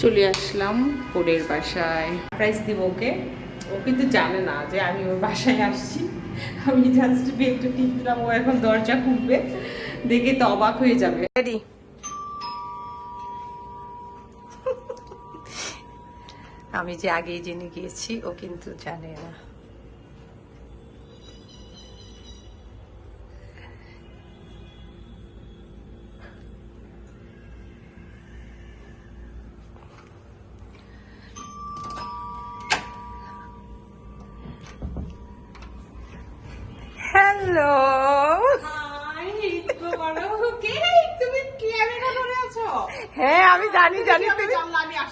চলে আসলাম ওরের বাসায়। প্রাইস দিব ওকে। ও কিন্তু জানে না যে আমি ওর বাসায় আসছি। আমি জাস্ট একটা টিপ দিলাম ও এখন দরজা খুলবে। দেখে তো অবাক হয়ে যাবে। রেডি আমি যে আগেই জেনে গিয়েছি ও কিন্তু জানে না। Hello. হ্যাঁ আমি জানি জানি তুমি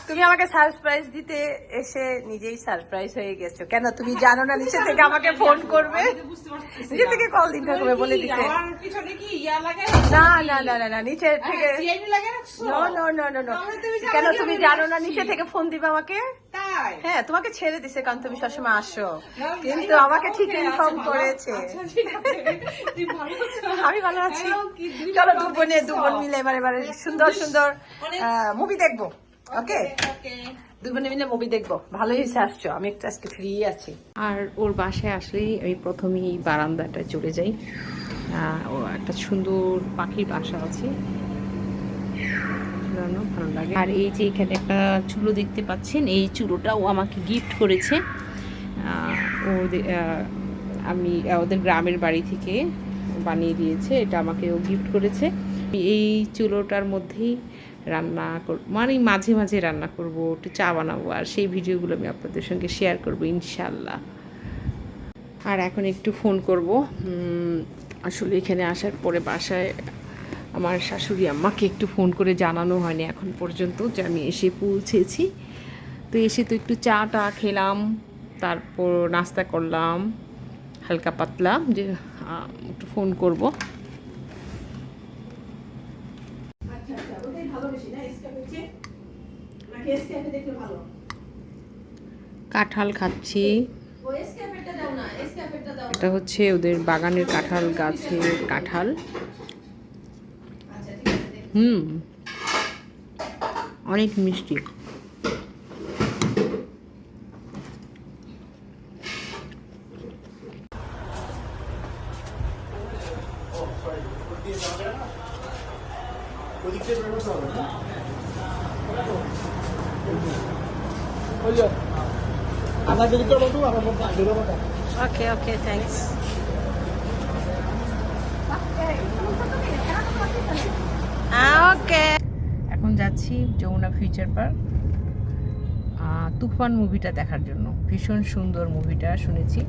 তুমি আমাকে সারপ্রাইজ দিতে এসে নিজেই সারপ্রাইজ হয়ে গেছো। কেন? তুমি জানো না নিচে থেকে আমাকে ফোন করবে। নিচে থেকে কল দিন ঠাকুর বলে দিতে। না না না না না নিচে থেকে no no no no no কেন তুমি জানো না নিচে থেকে ফোন দিবে আমাকে? হ্যাঁ তোমাকে ছেড়ে দিছে কারণ তুমি সবসময় আসো। কিন্তু আমাকে ঠিক ইনফর্ম করেছে। আমি ভালো আছি। চলো দু বোনে দু বোন মিলে এবার এবারে সুন্দর সুন্দর মুভি দেখব। ওকে দুই বোনে মিলে মুভি দেখব। ভালোই হয়েছে আসছো। আমি একটু আজকে ফ্রি আছি। আর ওর বাসায় আসলেই আমি প্রথমেই বারান্দাটা চলে যাই। ও একটা সুন্দর পাখির বাসা আছে। ভালো লাগে। আর এই যে এখানে একটা চুলো দেখতে পাচ্ছেন এই চুলোটা ও আমাকে গিফট করেছে। ও আমি ওদের গ্রামের বাড়ি থেকে বানিয়ে দিয়েছে। এটা আমাকে ও গিফট করেছে। এই চুলোটার মধ্যেই রান্না কর মানে মাঝে মাঝে রান্না করব, একটু চা বানাবো, আর সেই ভিডিওগুলো আমি আপনাদের সঙ্গে শেয়ার করব ইনশাল্লাহ আর এখন একটু ফোন করব আসলে এখানে আসার পরে বাসায় আমার শাশুড়ি আম্মাকে একটু ফোন করে জানানো হয়নি এখন পর্যন্ত, যে আমি এসে পৌঁছেছি। তো এসে তো একটু চা টা খেলাম, তারপর নাস্তা করলাম, হালকা পাতলা, যে একটু ফোন করব। কাঁঠাল খাচ্ছি। এটা হচ্ছে ওদের বাগানের কাঁঠাল গাছের কাঁঠাল। হুম। অনেক মিষ্টি। ওকে ওকে থ্যাঙ্কস ওকে এখন যাচ্ছি যমুনা ফিউচার পার্ক তুফান মুভিটা দেখার জন্য। ভীষণ সুন্দর মুভিটা শুনেছি।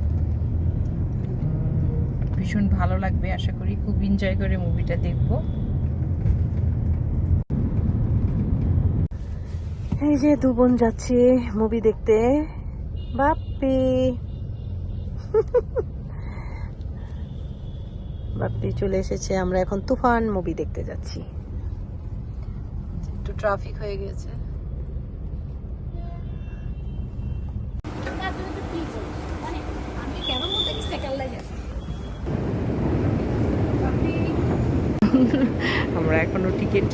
ভীষণ ভালো লাগবে আশা করি। খুব এনজয় করে মুভিটা দেখব। এই যে দু বোন যাচ্ছে মুভি দেখতে। বাপ্পি। বাপ্পি চলে এসেছে আমরা এখন তুফান মুভি দেখতে যাচ্ছি। একটু ট্রাফিক হয়ে গেছে। আমরা এখনও টিকিট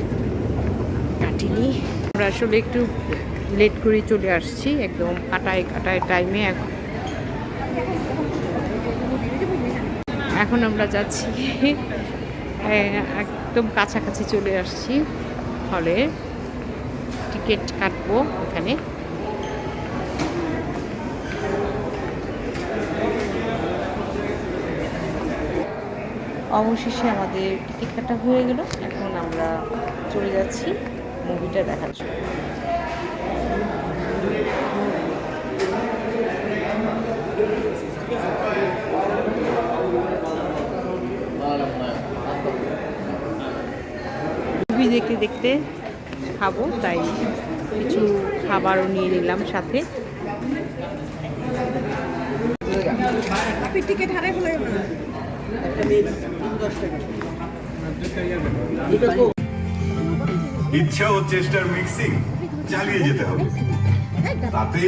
কাটিনি। আমরা আসলে একটু লেট করে চলে আসছি, একদম কাটায় কাটায় টাইমে এখন। এখন আমরা যাচ্ছি একদম কাছাকাছি চলে আসছি হলে টিকিট কাটবো ওখানে। অবশেষে আমাদের টিকিট কাটা হয়ে গেল। এখন আমরা চলে যাচ্ছি। মুভিটা দেখার জন্য। মুভি দেখতে দেখতে খাব তাই কিছু খাবারও নিয়ে নিলাম সাথে। টিকিট হারাই ফেলে ইচ্ছা ও চেষ্টার মিক্সিং চালিয়ে যেতে হবে। তাতে